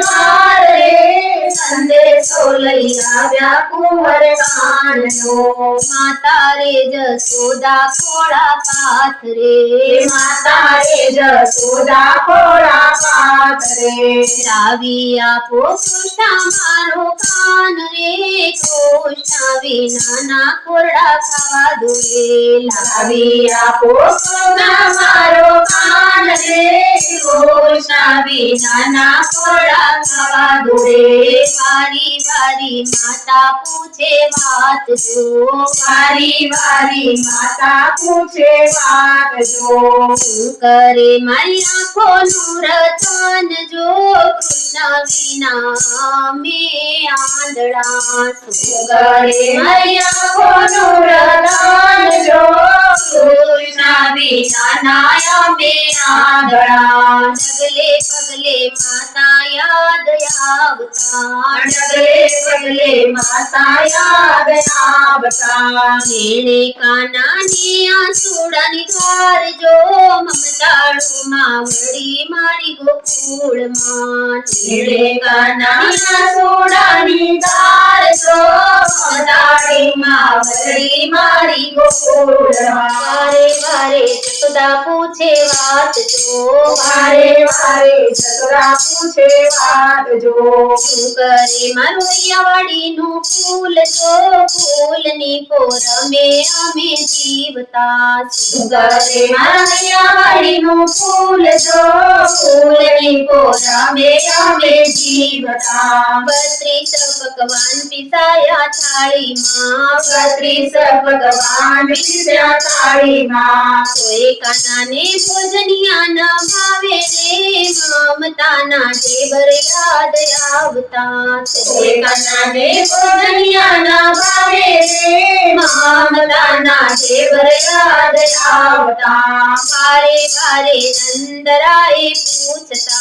मारे संदे सोलैया व्याकुवर कानो माता रे जसोदा कोड़ा पाथ रे माता रे जसोदा कोड़ा पाथ रे रावी आपो कृष्णा मारो कान रे कृष्णा विना ना कोड़ा खावा दुरे लावी आपो મારો કાન રે કૃષ્ણ વિનાના ખોળા ખાવા દોરે વારી વારી માતા પૂછે વાત જો વારી વારી માતા પૂછે વાત જો શું કરે મારી આંખોનું રતન જો કૃષ્ણ વિના મે આંધળા શું કરે મારી આંખોનું રતન જો કૃષ્ણ વિનાના અમે આંધળા ડગલે પગલે માતા યાદ આવતા જગલે પગલે માતા યાદ આવતા મેળે કાનાની આસુડાની ધાર જો મમતાળુ માવડી મારી ગોકુળમાં નીળે કાનાની આસુડાની ધાર જો મદારી માવડી મારી ગોકુળમાં વારે વારે જસોદા પૂછે વાત જો વારે વારે જસરા પૂછે વાત જો. શું કરે મારું યાવાડીનું ફૂલ જો? ફૂલની પોરમે અમે જીવતા શું સુગરે મારા વાડીનું ફૂલ જો? को रामे रामे जीवतांबत्री सब भगवान पिसाया थाली माँ बत्री सब भगवान पिता थाली माँ सोए काना ने भोजनिया न भावे रे ममता ना टेबर याद आवता सोए काना ने भोजनिया न भावे रे ममता ना टेबर याद आवता वारे वारे नंदराय पूछता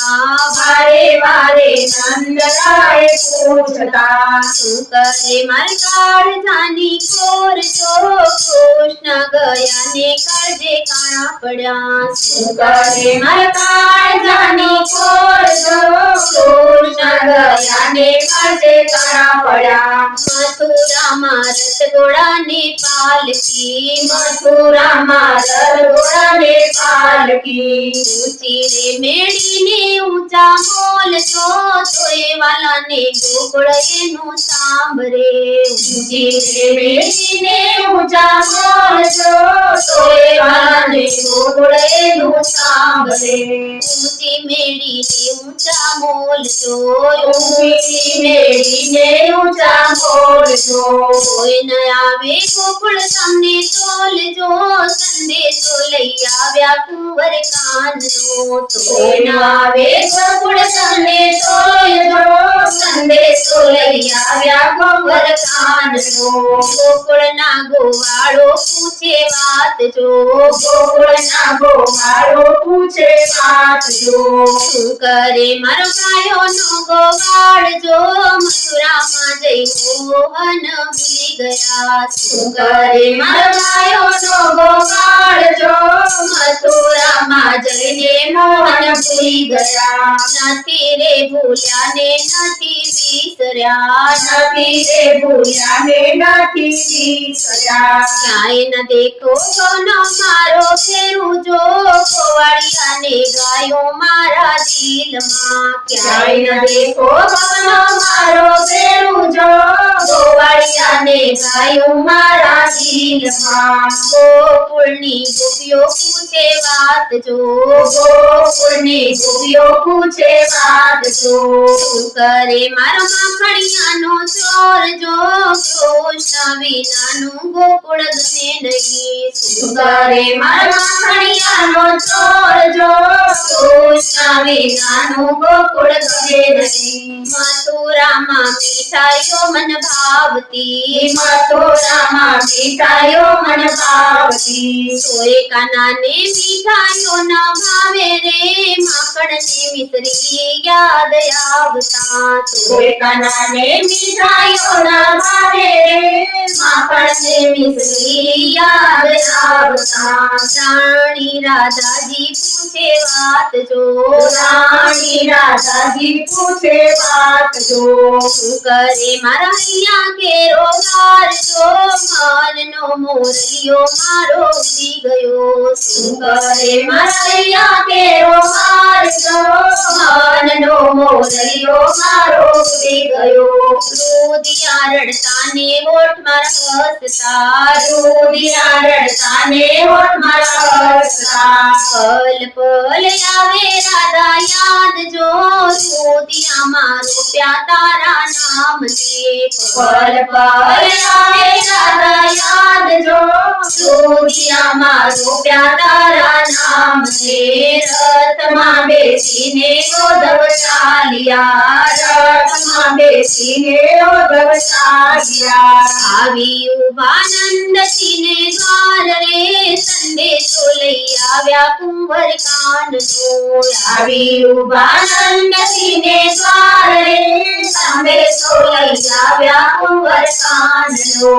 वारे वारे नंदराय पूछता तू करे मरकार जानी कोर जो कृष्ण गयाने काजे काना पड्या तू करे मरकार जानी कोर जो कृष्ण गयाने काजे काना पड्या मथुरा मारत गोड़ा नेपाल की, मथुरा मारत गोड़ा नेपाल की। ऊँची रे मेड़ी ने ऊँचा बोल जो, तोए वाला ने गोगड़े नो सांबरे ऊँची रे मेड़ी ने ऊँचा मोल जो, तोए वाला ने गोगड़े नो सांबरे ऊँची मेड़ी ने ऊँचा मोल जो, ऊँची मेड़ी ने ऊँचा मोल जो। કોઈ ન આવે ગોકુળ સામને તોલજો સંદેશો લઈ આવ્યા કુંવર કાનનો કોઈનો આવે ગોકુળ તમને આવ્યા ગોબર કાનનો ગોકુળના ગોવાળો પૂછે વાત જો ગોકુળના ગોવાળો પૂછે વાત જો શું કરે મારો ગાયોનો ગોવાળ જો મથુરામાં જઈ મોહન ભૂલી ગયા શું કરે મરવાયો નો ગોપાળ જો ભૂલી ગયા નથી રે ભૂલ્યા ને નથી વિસર્યા, નથી રે ભૂલ્યા ને નથી વિસર્યા. ક્યાંય ન દેખો ગનો મારો ફેરું જો ગોવાળિયાને ગાયો મારા દિલમાં. ક્યાંય ન દેખો ગનો મારો ફેરું જો ગોવાળિયાને ગાયો મારા દિલમાં. ગોકુળની ગોપીઓ પૂછે વાત જો, ગોકુળની ગોપીઓ પૂછે વાત શું કરે? મારો માખણિયાનો ચોર જો કૃષ્ણ વિનાનું ગોકુળ ગમે નહીં. શું કરે? મારા માખણિયાનો ચોર જો કૃષ્ણ વિનાનું ગોકુળ ગમે નહીં. મથુરા મથુરામાં મીઠાઈઓ મન ભાવતી મથુરામાં મીઠાઈઓ મન ભાવતી સોએ કાનાને મીઠાઈઓ ના ભાવે રે માખણ ને મિશ્રી યાદ આવતા કોઈ કાનાને મીઠાઈઓ ના ભાવે રે માખણ ને મિશ્રી યાદ આવતા રાણી રાધાજી પૂછે વાત જો मेरी राधा जी पूछे बात जो। करे मारा मैया के नो मोरलियो मारो दी गयो। के रो हार जो नो मोरलियो मारो दी गयो। रोदिया रड़ता ने होठ मारा हसता रोदिया रड़ता ने होठ मारा પલ પલ આવે રાધા યાદ જો રોદિયા મારો પ્યા તારા નામ ને પલ પલ આવે રાધા યાદ જો રૂદિયા મારો પ્યા તારા નામ છે રથમાં બેસીને ઓધવ ચાલ્યા રથમાં બેસીને ઓધવ ચાલ્યા આવી ઉભા नचिने द्वार रे संदे तो लैया व्या कुंवर कान नो आवी उबानन नचिने द्वार रे संदे तो कान नो